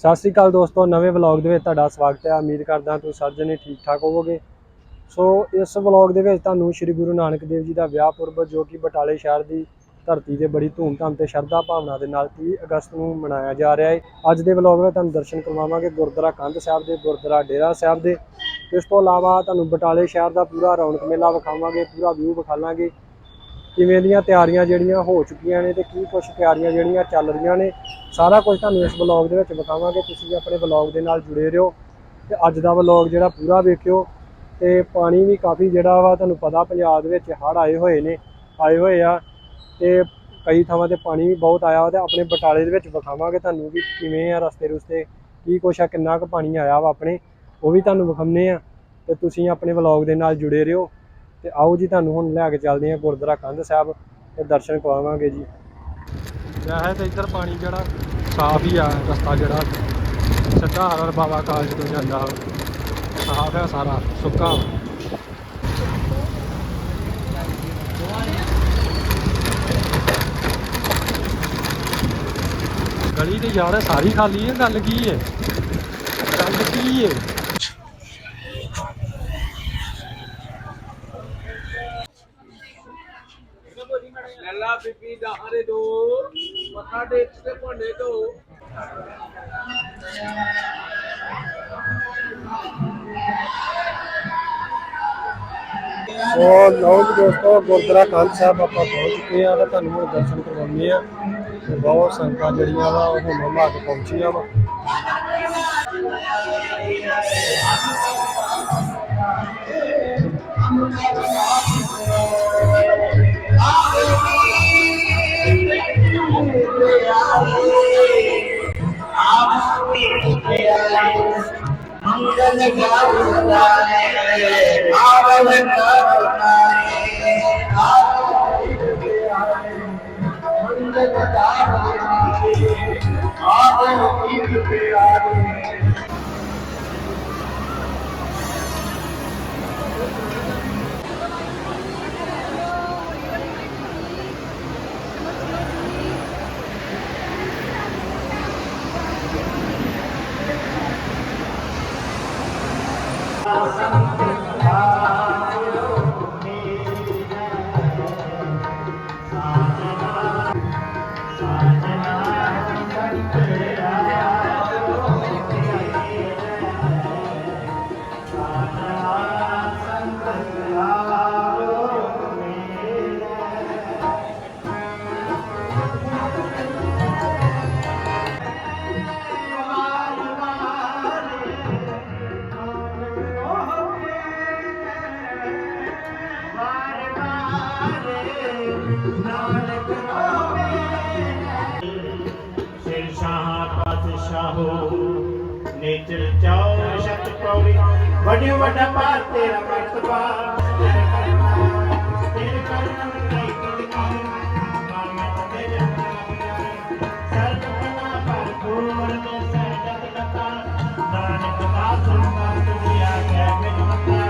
ਸਤਿ ਸ੍ਰੀ ਅਕਾਲ ਦੋਸਤੋ, ਨਵੇਂ ਵਲੌਗ ਦੇ ਵਿੱਚ ਤੁਹਾਡਾ ਸਵਾਗਤ ਹੈ। ਉਮੀਦ ਕਰਦਾ ਤੁਸੀਂ ਸਾਰੇ ਜਣੇ ਠੀਕ ਠਾਕ ਹੋਵੋਗੇ। ਸੋ, ਇਸ ਵਲੌਗ ਦੇ ਵਿੱਚ ਤੁਹਾਨੂੰ ਸ੍ਰੀ ਗੁਰੂ ਨਾਨਕ ਦੇਵ ਜੀ ਦਾ ਵਿਆਹ ਪੁਰਬ, ਜੋ ਕਿ ਬਟਾਲੇ ਸ਼ਹਿਰ ਦੀ ਧਰਤੀ ਤੇ ਬੜੀ ਧੂਮਧਾਮ ਤੇ ਸ਼ਰਧਾ ਭਾਵਨਾ ਦੇ ਨਾਲ 30 ਅਗਸਤ ਨੂੰ ਮਨਾਇਆ ਜਾ ਰਿਹਾ ਹੈ। ਅੱਜ ਦੇ ਵਲੌਗ ਵਿੱਚ ਤੁਹਾਨੂੰ ਦਰਸ਼ਨ ਕਰਵਾਵਾਂਗੇ ਗੁਰਦੁਆਰਾ ਕੰਧ ਸਾਹਿਬ ਦੇ, ਗੁਰਦੁਆਰਾ ਡੇਰਾ ਸਾਹਿਬ ਦੇ। ਇਸ ਤੋਂ ਇਲਾਵਾ ਤੁਹਾਨੂੰ ਬਟਾਲੇ ਸ਼ਹਿਰ ਦਾ ਪੂਰਾ ਰੌਣਕ ਮੇਲਾ ਵਿਖਾਵਾਂਗੇ, ਪੂਰਾ ਵਿਊ ਵਿਖਾਵਾਂਗੇ ਕਿਵੇਂ ਦੀਆਂ ਤਿਆਰੀਆਂ ਜਿਹੜੀਆਂ ਹੋ ਚੁੱਕੀਆਂ ਨੇ ਤੇ ਕੀ ਕੁਝ ਤਿਆਰੀਆਂ ਜਿਹੜੀਆਂ ਚੱਲ ਰਹੀਆਂ ਨੇ, ਸਾਰਾ ਕੁਝ ਤੁਹਾਨੂੰ ਇਸ ਵਲੌਗ ਦੇ ਵਿੱਚ ਵਿਖਾਵਾਂਗੇ। ਤੁਸੀਂ ਆਪਣੇ ਵਲੌਗ ਦੇ ਨਾਲ ਜੁੜੇ ਰਹੋ ਤੇ ਅੱਜ ਦਾ ਵਲੌਗ ਜਿਹੜਾ ਪੂਰਾ ਵੇਖਿਓ ਤੇ ਪਾਣੀ ਵੀ ਕਾਫੀ ਜਿਹੜਾ ਵਾ ਤੁਹਾਨੂੰ ਪਤਾ ਪੰਜਾਬ ਦੇ ਵਿੱਚ ਹੜ੍ਹ ਆਏ ਹੋਏ ਨੇ, ਆਏ ਹੋਏ ਆ ਤੇ ਕਈ ਥਾਵਾਂ ਤੇ ਪਾਣੀ ਵੀ ਬਹੁਤ ਆਇਆ ਵਾ ਤੇ ਆਪਣੇ ਬਟਾਲੇ ਦੇ ਵਿੱਚ ਵਿਖਾਵਾਂਗੇ ਤੁਹਾਨੂੰ ਵੀ ਕਿਵੇਂ ਆ ਰਸਤੇ ਰੁਸਤੇ, ਕੀ ਕੁਛ ਆ, ਕਿੰਨਾ ਕੁ ਪਾਣੀ ਆਇਆ ਵਾ ਆਪਣੇ, ਉਹ ਵੀ ਤੁਹਾਨੂੰ ਵਿਖਾਉਂਦੇ ਆ ਤੇ ਤੁਸੀਂ ਆਪਣੇ ਵਲੌਗ ਦੇ ਨਾਲ ਜੁੜੇ ਰਹੋ। ਤੇ ਆਓ ਜੀ ਤੁਹਾਨੂੰ ਹੁਣ ਲੈ ਕੇ ਚੱਲਦੇ ਹਾਂ ਗੁਰਦੁਆਰਾ ਕੰਧ ਸਾਹਿਬ ਤੇ ਦਰਸ਼ਨ ਕਰਵਾਵਾਂਗੇ ਜੀ। ਵੈਸੇ ਤੇ ਇੱਧਰ ਪਾਣੀ ਜਿਹੜਾ ਸਾਫ਼ ਹੀ ਆ, ਰਸਤਾ ਜਿਹੜਾ ਸਿੱਧਾ ਹਰ ਬਾਬਾ ਕਾਲਜ ਤੋਂ ਜਾਂਦਾ ਸਾਫ਼ ਹੈ ਸਾਰਾ, ਸੁੱਕਾ। ਗਲੀ ਤੇ ਯਾਰ, ਸਾਰੀ ਖਾਲੀ ਹੈ, ਗੱਲ ਕੀ ਹੈ? ਗੱਲ ਕੀ ਹੈ? ਬੀਬੀ ਦਾ ਦੋ ਮੱਥਾ ਟੇਕ ਕੇ ਭਾਂਡੇ ਧੋ। ਸੋ ਲਓ ਜੀ ਦੋਸਤੋ, ਗੁਰਦੁਆਰਾ ਕੰਧ ਸਾਹਿਬ ਆਪਾਂ ਪਹੁੰਚ ਚੁੱਕੇ ਆ ਤੇ ਤੁਹਾਨੂੰ ਹੁਣ ਦਰਸ਼ਨ ਕਰਵਾਉਂਦੇ ਆ ਤੇ ਬਹੁਤ ਸੰਗਤਾਂ ਜਿਹੜੀਆਂ ਵਾ, ਉਹ ਹੁਣ ਮਾ ਕੇ ਪਹੁੰਚੀਆਂ ਵਾ। ਸਿਰ ਸ਼ਾਹ ਪਾਤਸ਼ਾਹੋ ਚਾਉ ਸ਼ਤ ਪੌੜੀ, ਵੱਡੇ ਵੱਡਾ ਪਾਰ ਤੇਰਾ ਮਰਤਬਾ ਤੇਰੇ ਕਰਨਾ ਤੇਰੇ ਕਰਨਾ ਨਹੀਂ ਕਿਤਨੀ ਮਾਨਤ ਤੇ ਜੰਨਾ ਸਰਬ ਕਲਾ ਪਰ ਪੂਰ ਦੇ ਸਹਿਜਤ ਲਤਾ। ਨਾਨਕ ਦਾ ਸੁਣਦਾ ਤੁਰਿਆ ਕਹਿ ਬਿਨ ਮਤਾ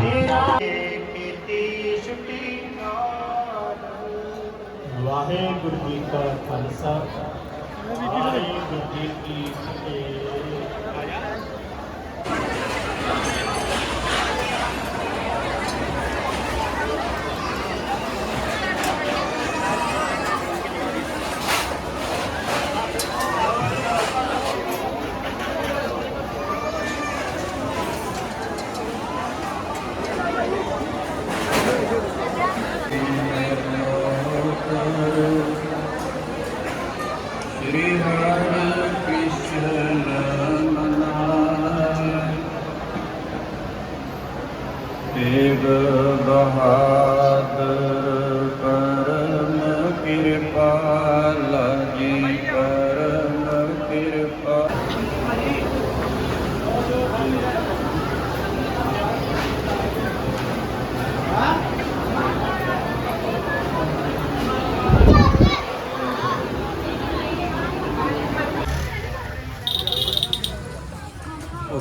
ਤੇਰਾ ਕੀਤੀ ਛੁੱਟੀ ਨਾਲ ਵਾਹਿਗੁਰੂ ਜੀ ਕਾ ਖਾਲਸਾ। ਵਾਹਿਗੁਰੂ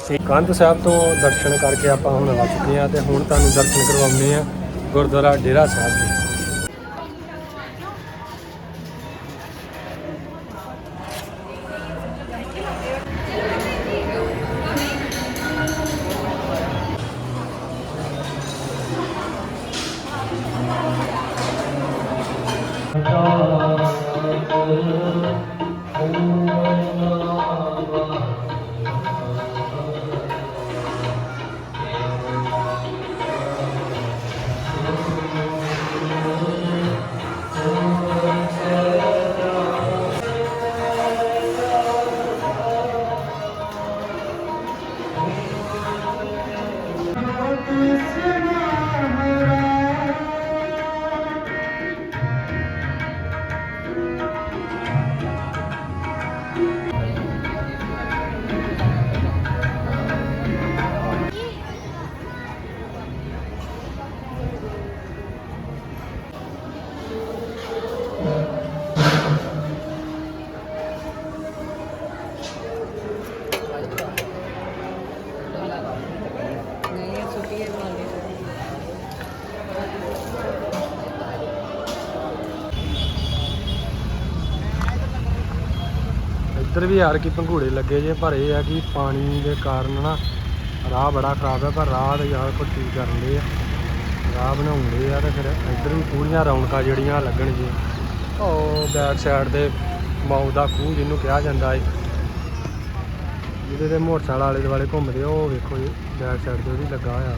ਉਸੇ ਕੰਧ ਸਾਹਿਬ ਤੋਂ ਦਰਸ਼ਨ ਕਰਕੇ ਆਪਾਂ ਹੁਣ ਆ ਚੁੱਕੇ ਹਾਂ ਤੇ ਹੁਣ ਤੁਹਾਨੂੰ ਦਰਸ਼ਨ ਕਰਵਾਉਂਦੇ ਆ ਗੁਰਦੁਆਰਾ ਡੇਰਾ ਸਾਹਿਬ ਦੇ। ਇੱਧਰ ਵੀ ਯਾਰ ਕੀ ਪੰਘੂੜੇ ਲੱਗੇ ਜੇ ਪਰ ਇਹ ਆ ਕਿ ਪਾਣੀ ਦੇ ਕਾਰਨ ਨਾ ਰਾਹ ਬੜਾ ਖਰਾਬ ਹੈ ਪਰ ਰਾਹ ਤੇ ਯਾਰ ਕੋਈ ਠੀਕ ਕਰਨ ਦੇ ਆ। ਰਾਹ ਬਣਾਉਂਦੇ ਆ ਤੇ ਫਿਰ ਇੱਧਰ ਵੀ ਪੂਰੀਆਂ ਰੌਣਕਾਂ ਜਿਹੜੀਆਂ ਲੱਗਣ ਲੱਗਣਗੀਆਂ ਉਹ ਬੈਕ ਸਾਈਡ ਦੇ ਮੌ ਦਾ ਖੂਹ ਜਿਹਨੂੰ ਕਿਹਾ ਜਾਂਦਾ ਏ। ਜਿਹਦੇ ਤੇ ਮੋਟਰਸਾਈਕਲ ਆਲੇ ਦੁਆਲੇ ਘੁੰਮਦੇ ਆ, ਉਹ ਵੇਖੋ ਜੀ ਬੈਕ ਸਾਈਡ ਤੇ ਉਹਦੀ ਲੱਗਾ ਹੋਇਆ।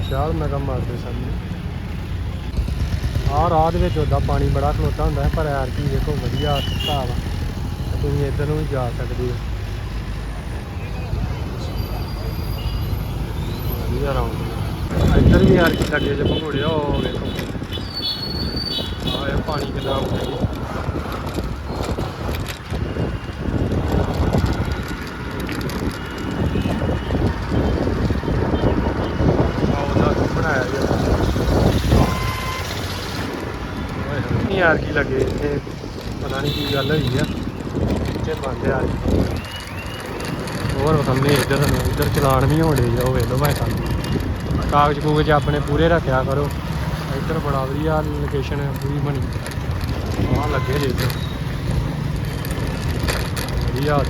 ਵਿਸ਼ਾਲ ਮੈਗਾ ਮਾਰਦੇ ਸਾਹਮਣੇ। ਆਹ ਰਾਹ ਦੇ ਵਿੱਚ ਉਹਦਾ ਪਾਣੀ ਬੜਾ ਖਲੋਤਾ ਹੁੰਦਾ ਹੈ, ਪਰ ਯਾਰ ਕੀ ਵੇਖੋ ਵਧੀਆ ਸੁੱਕਾ ਵਾ ਤੁਸੀਂ ਇੱਧਰ ਨੂੰ ਵੀ ਜਾ ਸਕਦੇ ਹੋ। ਵਧੀਆ ਰਾਉਂਡ ਇੱਧਰ ਵੀ ਯਾਰ ਕੀ ਲੱਗੇ ਜੇ ਭੰਗੂੜੇ ਉਹ ਵੇਖੋ। ਆਹ ਇਹ ਪਾਣੀ ਕਿੰਨਾ ਉੱਤੇ ਜੀ ਆਹ ਉਹਦਾ ਬਣਾਇਆ ਜੀ ਨਹੀਂ ਯਾਰ ਕੀ ਲੱਗੇ ਇੱਥੇ? ਪਤਾ ਨਹੀਂ ਕੀ ਗੱਲ ਹੋਈ ਆ। ਇੱਥੇ ਬੰਦ ਆ। ਹੋਰ ਸਾਹਮਣੇ ਇੱਧਰ ਇੱਧਰ ਚਲਾਨ ਵੀ ਹੋਣ ਜਾ ਉਹ ਵੇਖ ਲਓ ਭਾਈ ਸਾਹਿਬ ਕਾਗਜ਼ ਕੂਗਜ਼ ਆਪਣੇ ਪੂਰੇ ਰੱਖਿਆ ਕਰੋ। ਇੱਧਰ ਬੜਾ ਵਧੀਆ ਲੋਕੇਸ਼ਨ ਪੂਰੀ ਬਣੀ। ਆਹ ਲੱਗੇ ਜੇ ਇੱਧਰ। ਵਧੀਆ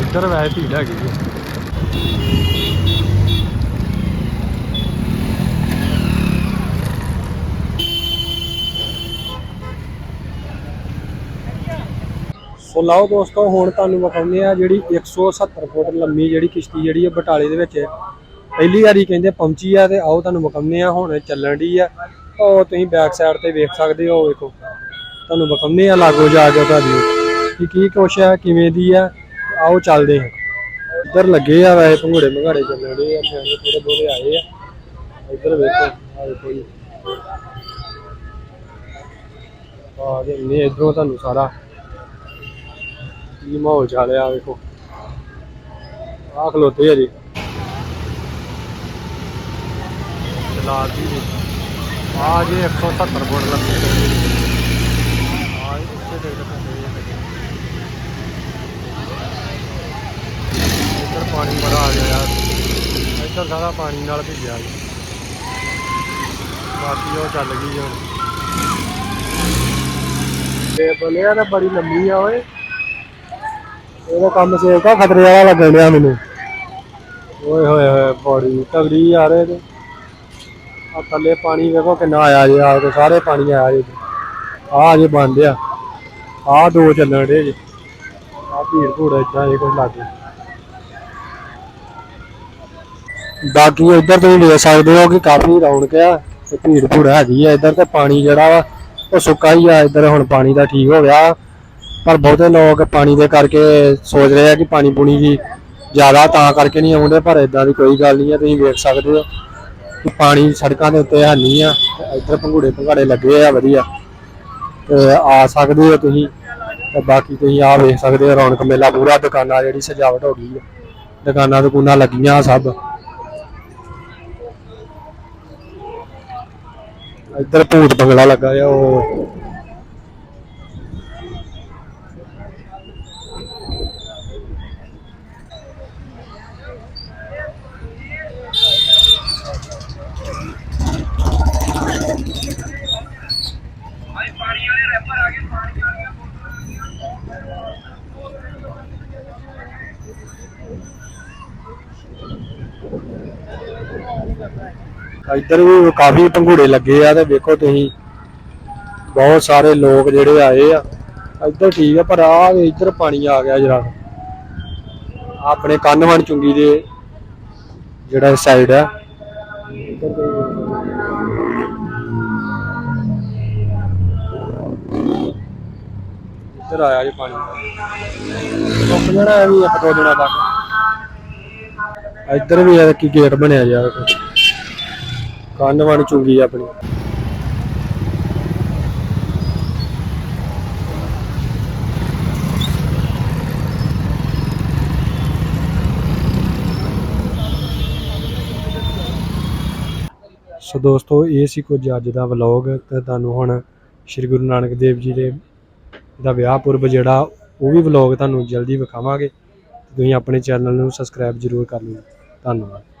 ਇੱਧਰ ਵੈਸੇ ਭੀੜ ਹੈਗੀ ਜੀ ਸੋ ਲਓ ਦੋਸਤੋ, ਹੁਣ ਤੁਹਾਨੂੰ ਵਿਖਾਉਂਦੇ ਆ ਜਿਹੜੀ 170 ਫੁੱਟ ਲੰਮੀ ਜਿਹੜੀ ਕਿਸ਼ਤੀ ਜਿਹੜੀ ਆ ਬਟਾਲੇ ਦੇ ਵਿੱਚ ਪਹਿਲੀ ਵਾਰੀ ਕਹਿੰਦੇ ਪਹੁੰਚੀ ਆ ਤੇ ਆਓ ਤੁਹਾਨੂੰ ਵਿਖਾਉਂਦੇ ਆ ਹੁਣ ਚੱਲਣ ਦੀ ਆ। ਉਹ ਤੁਸੀਂ ਬੈਕ ਸਾਈਡ ਤੇ ਵੇਖ ਸਕਦੇ ਹੋ ਵੇਖੋ। ਤੁਹਾਨੂੰ ਵਿਖਾਉਂਦੇ ਆ ਲਾਗੋ ਜਾ ਕੇ ਤੁਹਾਡੀ। ਕਿ ਕੀ ਕੁਛ ਆ, ਕਿਵੇਂ ਦੀ ਆ, ਆਓ ਚੱਲਦੇ ਹਾਂ। ਇੱਧਰ ਲੱਗੇ ਆ ਵੈਸੇ ਭੰਗੂੜੇ ਭੰਗਾੜੇ ਚੱਲਣ ਦੇ ਆ ਸਿਆਣੇ ਥੋੜੇ ਬੋਲੇ ਆਏ ਆ। ਇੱਧਰ ਵੇਖੋ ਆ ਵੇਖੋ ਜੀ। ਆ ਦੇ ਨੇ ਇਧਰੋਂ ਤੁਹਾਨੂੰ ਸਾਰਾ। ਕੀ ਮਾਹੌਲ ਚੱਲਿਆ ਵੇਖੋ। ਆ ਖਲੋਤੇ ਆ ਜੀ। ਚਲਾ ਦੀ ਆ ਜੀ 170 ਫੁੱਟ ਲੰਮੀ ਆ ਇੱਥੇ ਦੇਖ ਸਕਦੇ ਇੱਧਰ ਪਾਣੀ ਬੜਾ ਆ ਗਿਆ ਯਾਰ। ਇੱਧਰ ਸਾਰਾ ਪਾਣੀ ਨਾਲ ਭਿੱਜਿਆ ਜੀ। ਬਾਕੀ ਉਹ ਚੱਲ ਗਈ ਹੁਣ। ਤੇ ਬਲਿਆ ਤਾਂ ਬੜੀ ਲੰਮੀ ਆ ਓਏ। ਇਹਦਾ ਕੰਮ ਸੇਵਕਾ ਖਤਰੇ ਵਾਲਾ ਲੱਗਣ ਡਿਆ ਮੈਨੂੰ। ਓਏ ਹੋਏ ਹੋਏ ਬੜੀ ਤਗੜੀ ਯਾਰ ਇਹ ਤੇ। ਆ ਥੱਲੇ ਪਾਣੀ ਵੇਖੋ ਕਿੰਨਾ ਆਇਆ ਜੇ ਆ ਕੇ ਸਾਰੇ ਪਾਣੀ ਆਇਆ ਜੇ। ਆ ਜੇ ਬੰਦ ਆ ਆ ਦੋ ਚੱਲਣ ਡੇ ਜੇ। ਆ ਭੀੜ ਭੂੜ ਏਦਾਂ ਇਹ ਕੁਝ ਲੱਗੇ ਬਾਕੀ ਇੱਧਰ ਤੁਸੀਂ ਦੇਖ ਸਕਦੇ ਹੋ ਕਿ ਕਾਫੀ ਰੌਣਕ ਆ ਤੇ ਭੀੜ ਭੂੜ ਹੈਗੀ ਆ। ਇੱਧਰ ਤੇ ਪਾਣੀ ਜਿਹੜਾ ਵਾ ਉਹ ਸੁੱਕਾ ਹੀ ਆ। ਇੱਧਰ ਹੁਣ ਪਾਣੀ ਦਾ ਠੀਕ ਹੋ ਗਿਆ। ਪਰ ਬਹੁਤੇ ਲੋਕ ਪਾਣੀ ਦੇ ਕਰਕੇ ਸੋਚ ਰਹੇ ਆ ਕਿ ਪਾਣੀ ਪੂਣੀ ਵੀ ਜ਼ਿਆਦਾ ਤਾਂ ਕਰਕੇ ਨਹੀਂ ਆਉਂਦੇ, ਪਰ ਇਦਾਂ ਦੀ ਕੋਈ ਗੱਲ ਨਹੀਂ ਆ, ਤੁਸੀਂ ਵੇਖ ਸਕਦੇ ਹੋ ਕਿ ਪਾਣੀ ਸੜਕਾਂ ਦੇ ਉੱਤੇ ਹੈ ਨਹੀਂ ਆ, ਇੱਧਰ ਭੰਗੂੜੇ ਭੰਗਾੜੇ ਲੱਗੇ ਆ, ਵਧੀਆ। ਤੇ ਆ ਸਕਦੇ ਹੋ ਤੁਸੀਂ, ਤੇ ਬਾਕੀ ਤੁਸੀਂ ਆ ਵੇਖ ਸਕਦੇ ਹੋ, ਰੌਣਕ ਮੇਲਾ ਪੂਰਾ, ਦੁਕਾਨਾਂ ਜਿਹੜੀ ਸਜਾਵਟ ਹੋ ਗਈ ਹੈ ਦੁਕਾਨਾਂ ਦੁਕਾਨਾਂ ਲੱਗੀਆਂ ਸਭ। ਇੱਧਰ ਭੂਤ ਬੰਗਲਾ ਲੱਗਾ ਆ, ਉਹ ਇੱਧਰ ਵੀ ਕਾਫੀ ਪੰਘੂੜੇ ਲੱਗੇ ਆ ਤੇ ਵੇਖੋ ਤੁਸੀਂ। ਬਹੁਤ ਸਾਰੇ ਲੋਕ ਜਿਹੜੇ ਆਏ ਆ। ਇੱਧਰ ਠੀਕ ਆ, ਪਰ ਆ ਇੱਧਰ ਪਾਣੀ ਆ ਗਿਆ ਜਰਾ। ਆਪਣੇ ਕੰਨਵਣ ਚੁੰਗੀ ਦੇ ਜਿਹੜਾ ਸਾਈਡ ਆ। ਇੱਧਰ ਆਇਆ ਜੀ ਪਾਣੀ। ਸੁੱਕ ਜਾਣਾ ਐਵੇਂ ਇੱਕ ਦੋ ਦਿਨਾਂ ਤੱਕ। ਇੱਧਰ ਵੀ ਇਹ ਕੀ ਗੇਟ ਬਣਿਆ ਯਾਰ ਕੰਨ ਵਣ ਚੁੰਗੀ ਆਪਣੀ। ਸੋ ਦੋਸਤੋ, ਇਹ ਸੀ ਕੁਝ ਅੱਜ ਦਾ ਵਲੌਗ ਤੇ ਤੁਹਾਨੂੰ ਹੁਣ ਸ੍ਰੀ ਗੁਰੂ ਨਾਨਕ ਦੇਵ ਜੀ ਦੇ ਦਾ ਵਿਆਹ ਪੁਰਬ ਜਿਹੜਾ, ਉਹ ਵੀ ਵਲੌਗ ਤੁਹਾਨੂੰ ਜਲਦੀ ਵਿਖਾਵਾਂਗੇ। ਤੁਸੀਂ ਆਪਣੇ ਚੈਨਲ ਨੂੰ ਸਬਸਕ੍ਰਾਈਬ ਜ਼ਰੂਰ ਕਰ ਲਿਓ। ਧੰਨਵਾਦ।